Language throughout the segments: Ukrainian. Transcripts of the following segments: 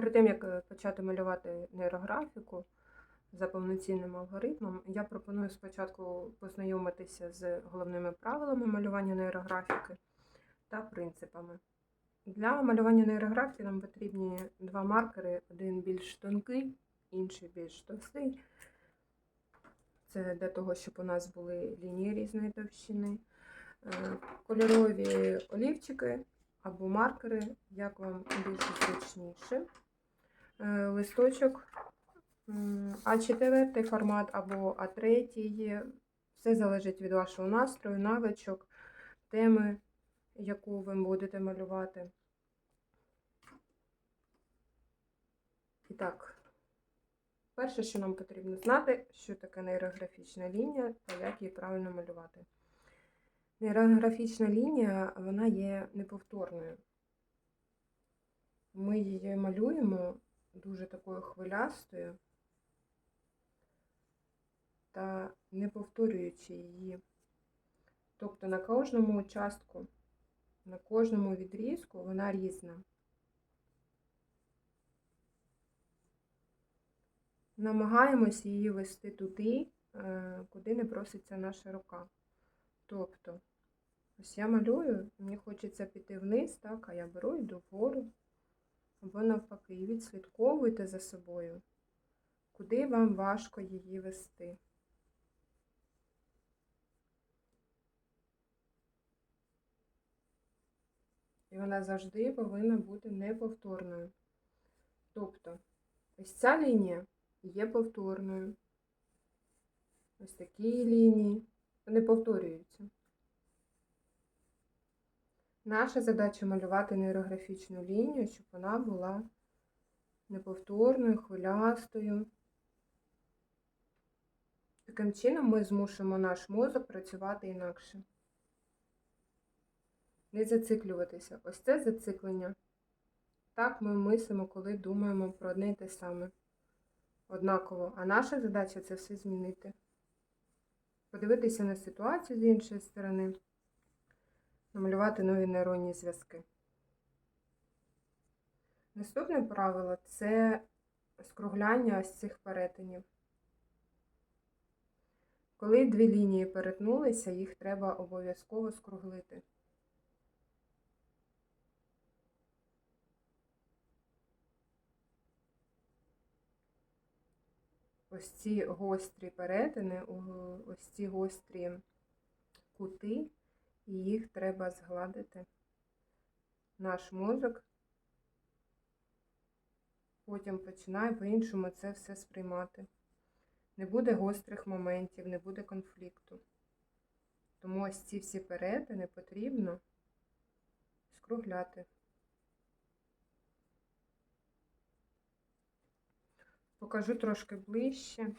Перед тим, як е, почати малювати нейрографіку за повноцінним алгоритмом, я пропоную спочатку познайомитися з головними правилами малювання нейрографіки та принципами. Для малювання нейрографіки нам потрібні два маркери: один більш тонкий, інший більш товстий. Це для того, щоб у нас були лінії різної товщини. Е, Кольорові олівчики або маркери, як вам більш зручніше. Е, Листочок А4 формат або А3. Все залежить від вашого настрою, навичок, теми, яку ви будете малювати. І так, перше, що нам потрібно знати, що таке нейрографічна лінія та як її правильно малювати. Нейрографічна лінія вона є неповторною. Ми її малюємо дуже такою хвилястою та не повторюючи її. Тобто на кожному участку, на кожному відрізку вона різна. Намагаємось її вести туди, е, куди не проситься наша рука. Тобто, ось я малюю, мені хочеться піти вниз, так, а я беру йду вгору. Або навпаки, відслідковуйте за собою, куди вам важко її вести. І вона завжди повинна бути неповторною. Тобто, ось ця лінія є повторною. Ось такі лінії не повторюються. Наша задача малювати нейрографічну лінію, щоб вона була неповторною, хвилястою. Таким чином ми змушуємо наш мозок працювати інакше. Не зациклюватися. Ось це зациклення. Так ми мислимо, коли думаємо про одне і те саме. Однаково. А наша задача це все змінити. Подивитися на ситуацію з іншої сторони намалювати нові нейронні зв'язки. Наступне правило це скругляння ось цих перетинів. Коли дві лінії перетнулися, їх треба обов'язково скруглити. Ось ці гострі перетини, ось ці гострі кути і їх треба згладити. Наш мозок потім починає по-іншому це все сприймати. Не буде гострих моментів, не буде конфлікту. Тому ось ці всі перетини потрібно скругляти. Покажу трошки ближче,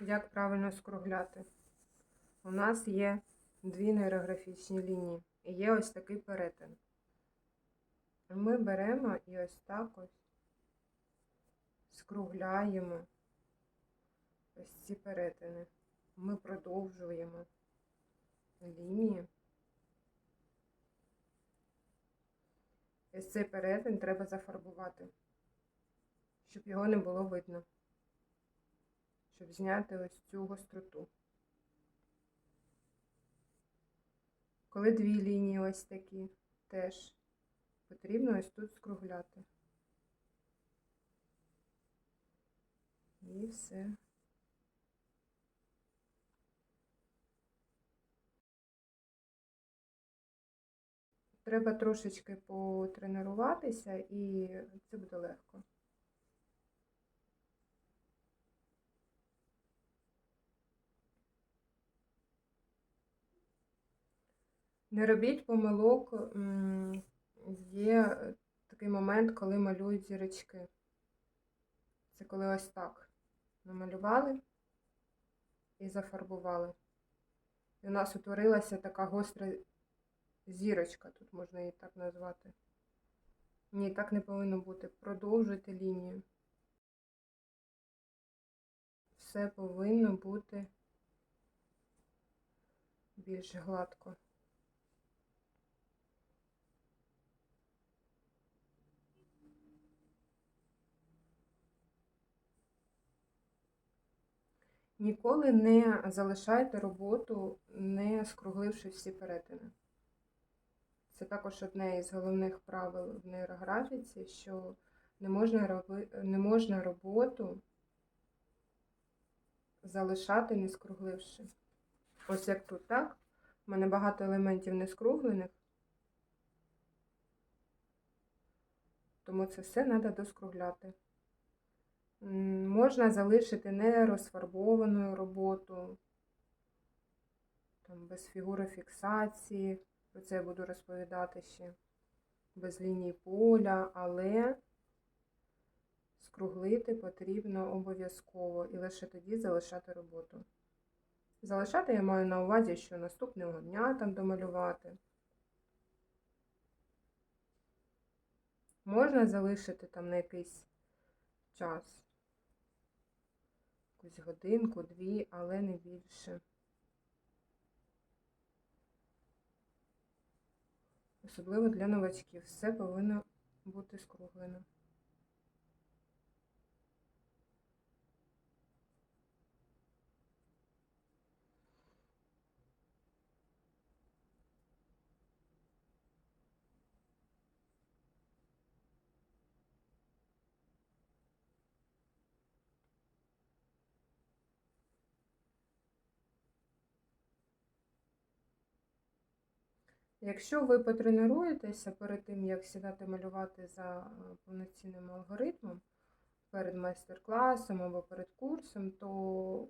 як правильно скругляти. У нас є дві нейрографічні лінії. І є ось такий перетин. Ми беремо і ось так ось скругляємо ось ці перетини. Ми продовжуємо лінії. Ось цей перетин треба зафарбувати, щоб його не було видно, щоб зняти ось цю гостроту. Коли дві лінії ось такі, теж потрібно ось тут скругляти. І все. Треба трошечки потренуватися і це буде легко. Не робіть помилок. Є такий момент, коли малюють зірочки. Це коли ось так намалювали і зафарбували. І у нас утворилася така гостра зірочка, тут можна її так назвати. Ні, так не повинно бути. Продовжуйте лінію. Все повинно бути більш гладко. Ніколи не залишайте роботу, не скругливши всі перетини. Це також одне із головних правил в нейрографіці, що не можна, роби... не можна роботу залишати не скругливши. Ось як тут, так? У мене багато елементів не скруглених, тому це все треба доскругляти. Можна залишити не розфарбованою роботу, там, без фігури фіксації, про це я буду розповідати ще, без лінії поля, але скруглити потрібно обов'язково і лише тоді залишати роботу. Залишати я маю на увазі, що наступного дня там домалювати. Можна залишити там на якийсь час, якусь годинку, дві, але не більше. Особливо для новачків. Все повинно бути скруглено. Якщо ви потренуєтеся перед тим, як сідати малювати за е, повноцінним алгоритмом, перед майстер-класом або перед курсом, то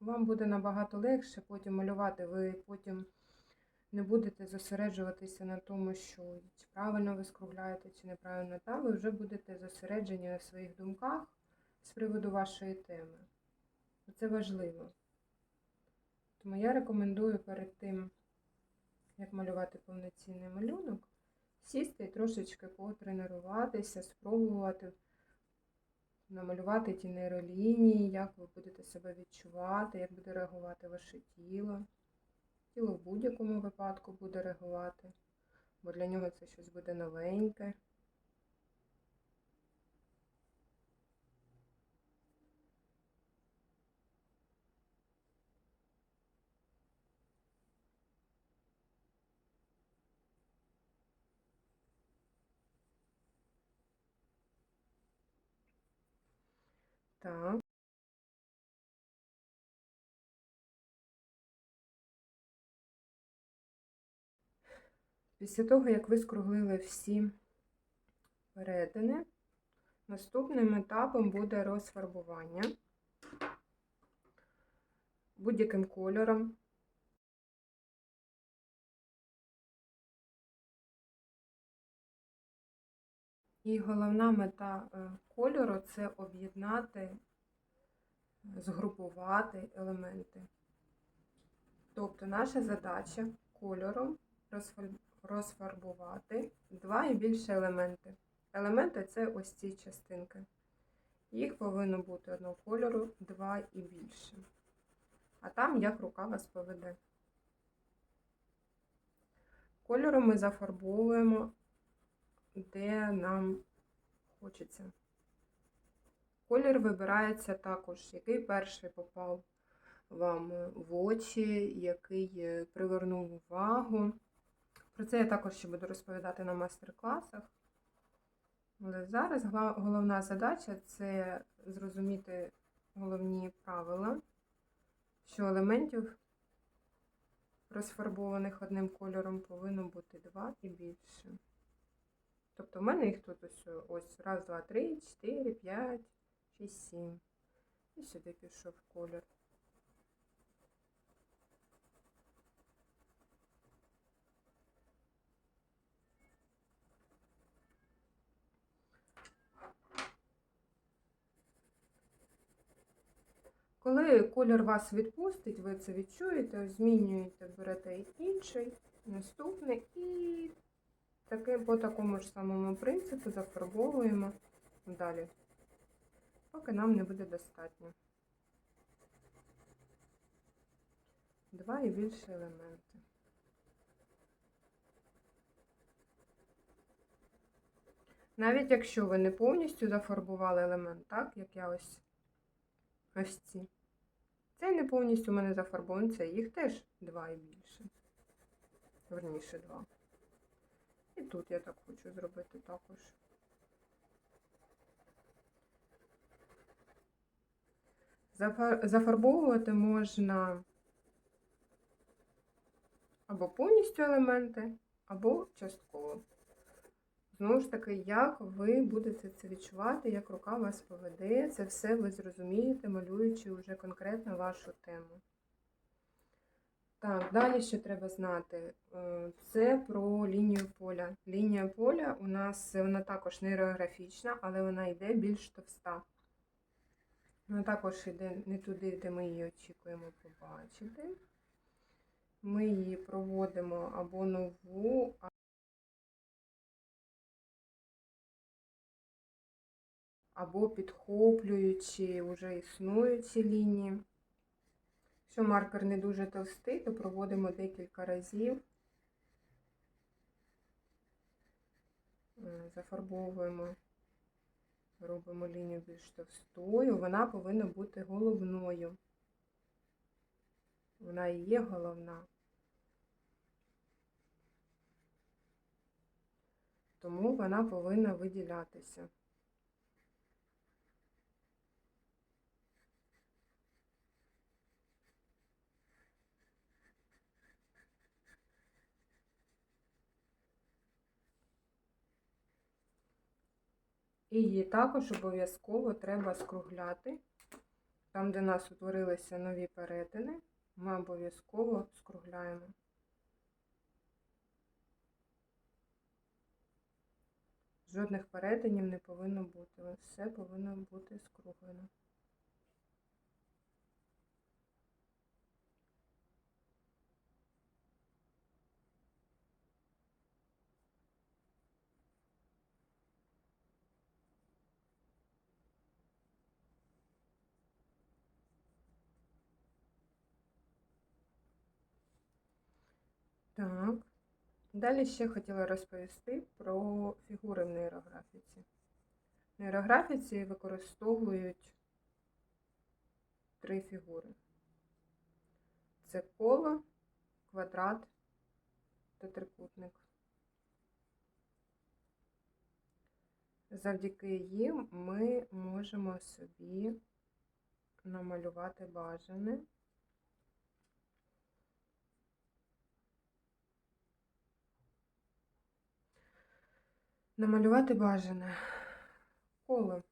вам буде набагато легше потім малювати. Ви потім не будете зосереджуватися на тому, що чи правильно ви скругляєте, чи неправильно, та ви вже будете зосереджені на своїх думках з приводу вашої теми. Це важливо. Тому я рекомендую перед тим як малювати повноцінний малюнок, сісти і трошечки потренуватися, спробувати намалювати ті нейролінії, як ви будете себе відчувати, як буде реагувати ваше тіло. Тіло в будь-якому випадку буде реагувати, бо для нього це щось буде новеньке. Так. Після того, як ви скруглили всі перетини, наступним етапом буде розфарбування будь-яким кольором. І головна мета е, кольору це об'єднати, згрупувати елементи. Тобто наша задача кольором розфарбувати два і більше елементи. Елементи це ось ці частинки. Їх повинно бути одного кольору, два і більше. А там як рука вас поведе. Кольором ми зафарбовуємо, де нам хочеться. Колір вибирається також, який перший попав вам в очі, який привернув увагу. Про це я також ще буду розповідати на майстер-класах. Але зараз головна задача це зрозуміти головні правила, що елементів, розфарбованих одним кольором, повинно бути два і більше. Тобто в мене їх тут ось ось раз, два, три, чотири, п'ять, шість, сім. І сюди пішов колір. Коли колір вас відпустить, ви це відчуєте, змінюєте, берете інший, наступний і таки, по такому ж самому принципу зафарбовуємо далі, поки нам не буде достатньо. Два і більше елементи. Навіть якщо ви не повністю зафарбували елемент, так, як я ось ось ці. Цей не повністю у мене зафарбований, це їх теж два і більше. Верніше два. І тут я так хочу зробити також. Зафар- Зафарбовувати можна або повністю елементи, або частково. Знову ж таки, як ви будете це відчувати, як рука вас поведе, це все ви зрозумієте, малюючи вже конкретно вашу тему. Так, далі ще треба знати. е, Це про лінію поля. Лінія поля у нас вона також нейрографічна, але вона йде більш товста. Вона також йде не туди, де ми її очікуємо побачити. Ми її проводимо або нову, або підхоплюючи вже існуючі лінії. Якщо маркер не дуже товстий, то проводимо декілька разів, Е, зафарбовуємо, робимо лінію більш товстою, вона повинна бути головною. Вона і є головна. Тому вона повинна виділятися. І її також обов'язково треба скругляти. Там, де у нас утворилися нові перетини, ми обов'язково скругляємо. Жодних перетинів не повинно бути. Все повинно бути скруглено. Так. Далі ще хотіла розповісти про фігури в нейрографіці. В нейрографіці використовують три фігури. Це коло, квадрат та трикутник. Завдяки їм ми можемо собі намалювати бажане. Намалювати бажане коло.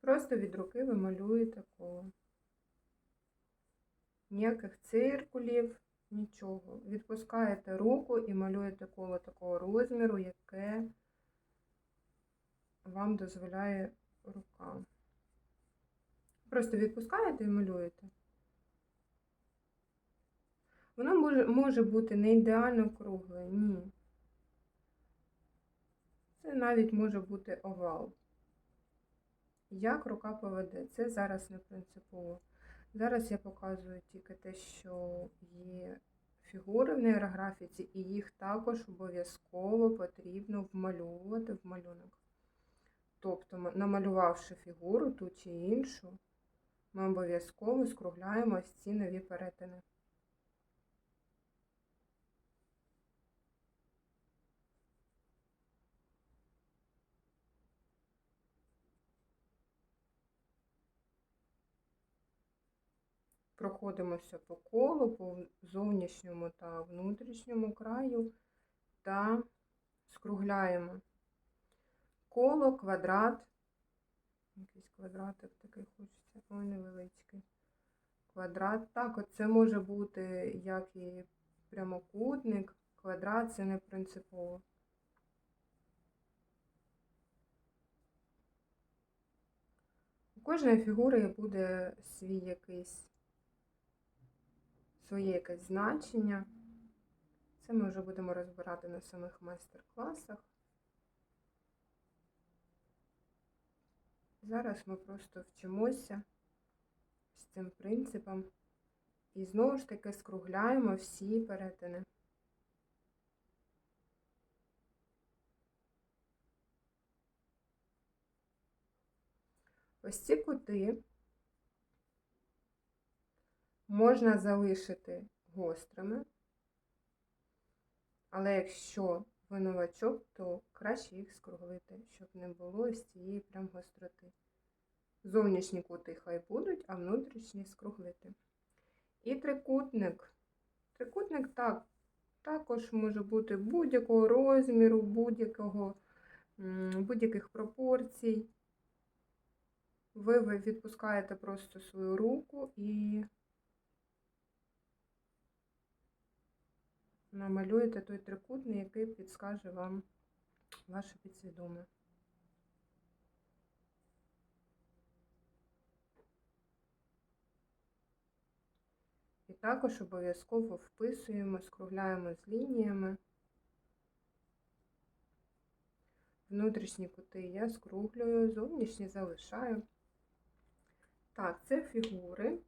Просто від руки ви малюєте коло. Ніяких циркулів, нічого. Відпускаєте руку і малюєте коло такого розміру, яке вам дозволяє рука. Просто відпускаєте і малюєте. Воно може, бути не ідеально кругле, ні. Це навіть може бути овал. Як рука поведе, це зараз не принципово. Зараз я показую тільки те, що є фігури в нейрографіці, і їх також обов'язково потрібно вмальовувати в малюнок. Тобто, намалювавши фігуру ту чи іншу, ми обов'язково скругляємо ось ці нові перетини. Проходимося по колу, по зовнішньому та внутрішньому краю та скругляємо коло, квадрат, якийсь квадратик такий хочеться, ой, невеличкий. Квадрат. Так, от це може бути як і прямокутник, квадрат це не принципово. У кожної фігури буде свій якийсь своє якесь значення. Це ми вже будемо розбирати на самих майстер-класах. Зараз ми просто вчимося з цим принципом і знову ж таки скругляємо всі перетини. Ось ці кути можна залишити гострими, але якщо ви новачок, то краще їх скруглити, щоб не було ось цієї прям гостроти. Зовнішні кути хай будуть, а внутрішні скруглити. І трикутник. Трикутник так, також може бути будь-якого розміру, будь-якого, будь-яких пропорцій. Ви відпускаєте просто свою руку і намалюєте той трикутний, який підскаже вам ваше підсвідоме. І також обов'язково вписуємо, скругляємо з лініями. Внутрішні кути я скруглюю, зовнішні залишаю. Так, це фігури.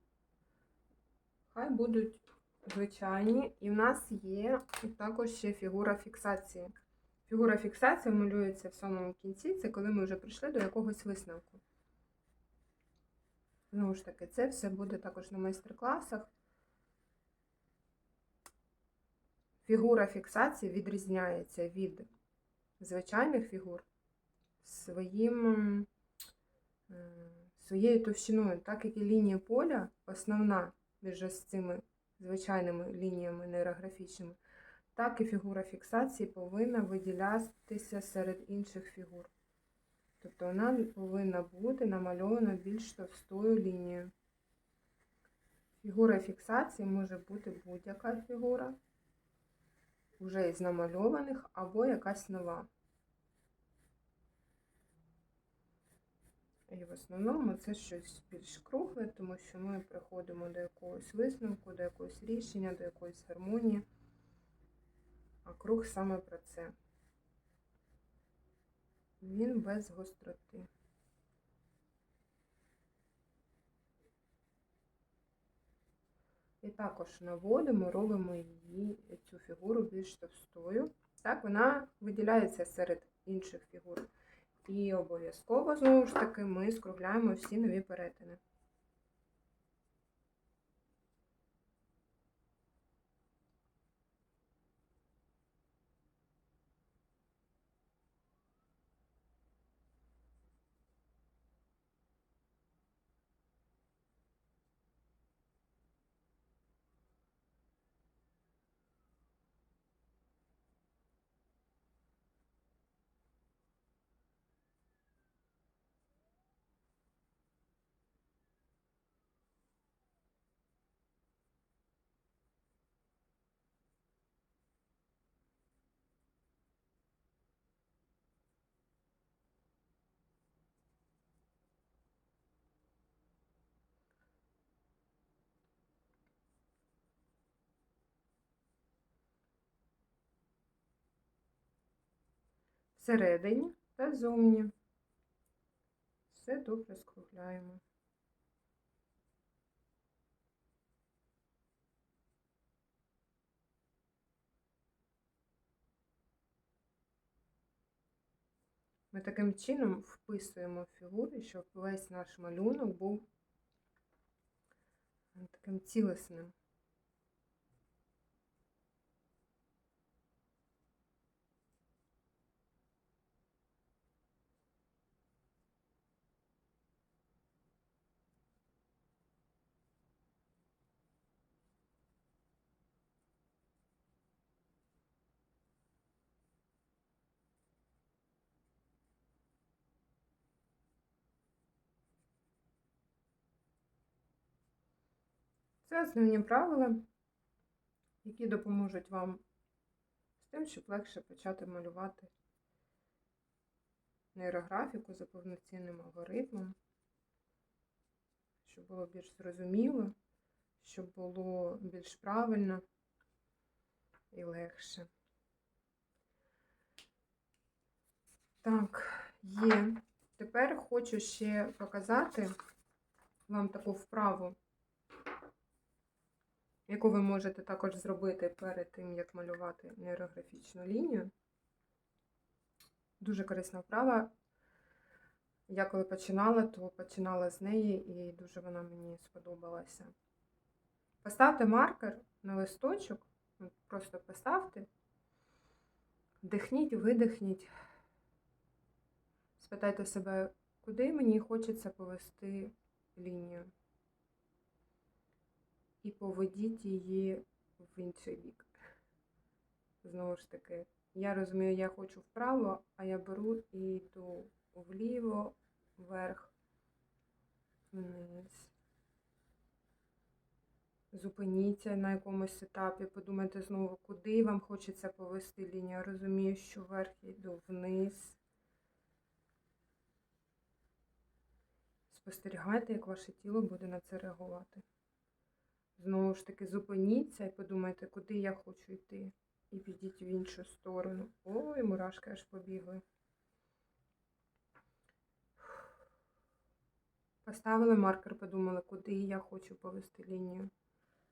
Хай будуть звичайні. І в нас є також ще фігура фіксації. Фігура фіксації малюється в самому кінці, це коли ми вже прийшли до якогось висновку. Знову ж таки, це все буде також на майстер-класах. Фігура фіксації відрізняється від звичайних фігур своїм, е, своєю товщиною, так як і лінія поля, основна між цими звичайними лініями нейрографічними, так і фігура фіксації повинна виділятися серед інших фігур. Тобто вона повинна бути намальована більш товстою лінією. Фігура фіксації може бути будь-яка фігура, вже із намальованих, або якась нова. І в основному це щось більш кругле, тому що ми приходимо до якогось висновку, до якогось рішення, до якоїсь гармонії. А круг саме про це. Він без гостроти. І також наводимо, робимо її, цю фігуру більш товстою. Так, вона виділяється серед інших фігур. І обов'язково, знову ж таки, ми скругляємо всі нові перетини. Всередині та зовні. Все добре скругляємо. Ми таким чином вписуємо фігури, щоб весь наш малюнок був таким цілісним. Це основні правила, які допоможуть вам з тим, щоб легше почати малювати нейрографіку за повноцінним алгоритмом, щоб було більш зрозуміло, щоб було більш правильно і легше. Так, є. Тепер хочу ще показати вам таку вправу яку ви можете також зробити перед тим, як малювати нейрографічну лінію. Дуже корисна вправа. Я коли починала, то починала з неї і дуже вона мені сподобалася. Поставте маркер на листочок, просто поставте, вдихніть, видихніть. Спитайте себе, куди мені хочеться повести лінію. І поведіть її в інший бік. Знову ж таки, я розумію, я хочу вправо, а я беру і йду вліво, вверх, вниз. Зупиніться на якомусь етапі, подумайте знову, куди вам хочеться повести лінію. Розумію, що вверх йду вниз. Спостерігайте, як ваше тіло буде на це реагувати. Знову ж таки, зупиніться і подумайте, куди я хочу йти. І підіть в іншу сторону. Ой, мурашки аж побігли. Поставили маркер, подумали, куди я хочу повести лінію.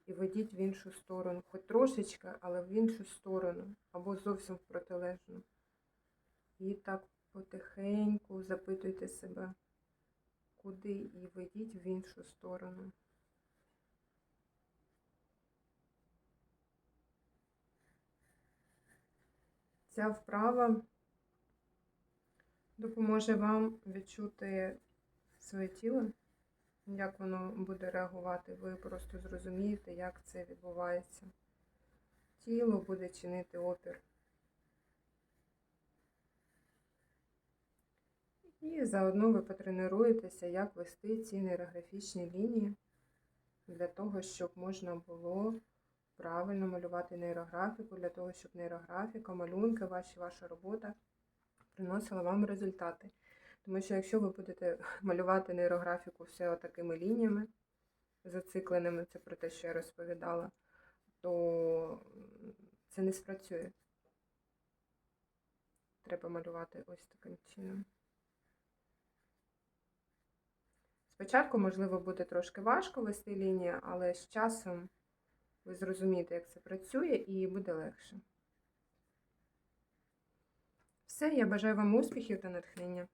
І ведіть в іншу сторону. Хоч трошечки, але в іншу сторону. Або зовсім в протилежну. І так потихеньку запитуйте себе, куди і ведіть в іншу сторону. Ця вправа допоможе вам відчути своє тіло, як воно буде реагувати. Ви просто зрозумієте, як це відбувається. Тіло буде чинити опір. І заодно ви потренуєтеся, як вести ці нейрографічні лінії для того, щоб можна було правильно малювати нейрографіку, для того, щоб нейрографіка, малюнки, ваші, ваша робота приносила вам результати. Тому що якщо ви будете малювати нейрографіку все отакими лініями, зацикленими, це про те, що я розповідала, то це не спрацює. Треба малювати ось таким чином. Спочатку, можливо, буде трошки важко вести лінію, але з часом ви зрозумієте, як це працює, і буде легше. Все, я бажаю вам успіхів та натхнення.